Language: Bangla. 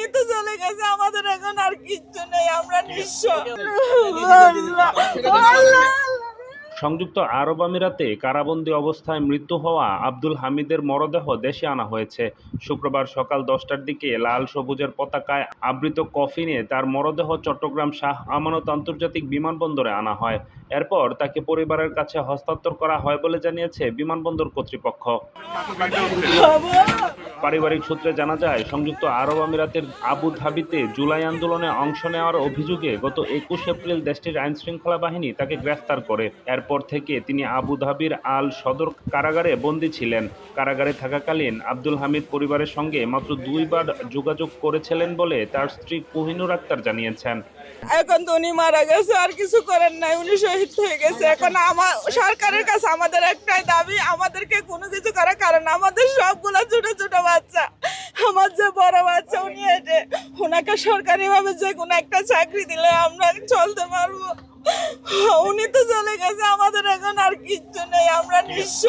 উনি তো চলে গেছে আমাদের এখন আর কিচ্ছু নেই আমরা নিঃস্ব। সংযুক্ত আরব আমিরাতে কারাবন্দী অবস্থায় মৃত্যু হওয়া আব্দুল হামিদের মরদেহ দেশে আনা হয়েছে। শুক্রবার সকাল দশটার দিকে লাল সবুজের পতাকায় আবৃত কফিনে তার মরদেহ চট্টগ্রাম শাহ আমানত আন্তর্জাতিক বিমানবন্দরে আনা হয়। এরপর তাকে পরিবারের কাছে হস্তান্তর করা হয় বলে জানিয়েছে বিমানবন্দর কর্তৃপক্ষ। পারিবারিক সূত্রে জানা যায়, সংযুক্ত আরব আমিরাতের আবু ধাবিতে জুলাই আন্দোলনে অংশ নেওয়ার অভিযোগে গত একুশ এপ্রিল দেশটির আইন শৃঙ্খলা বাহিনী তাকে গ্রেফতার করে। এরপর থেকে তিনি আবু ধাবির আল সদর কারাগারে বন্দী ছিলেন। কারাগারে থাকাকালীন আব্দুল হামিদ পরিবারের সঙ্গে মাত্র দুইবার যোগাযোগ করেছিলেন বলে তার স্ত্রী কোহিনুর আক্তার জানিয়েছেন। এখন তো উনি মারা গেছে, আর কিছু করেন নাই, উনি শহীদ হয়ে গেছে। এখন আমার সরকারের কাছে আমাদের একটাই দাবি, আমাদেরকে কোনো কিছু করার কারণ আমাদের সবগুলা ছোট ছোট বাচ্চা, আমার যে বড় বাচ্চা, উনি হেঁটে ওনাকে সরকারি ভাবে যে কোনো একটা চাকরি দিলে আমরা চলতে পারব। উনি তো চলে গেছে, আমাদের এখন আর কিচ্ছু নেই, আমরা নিঃস্ব।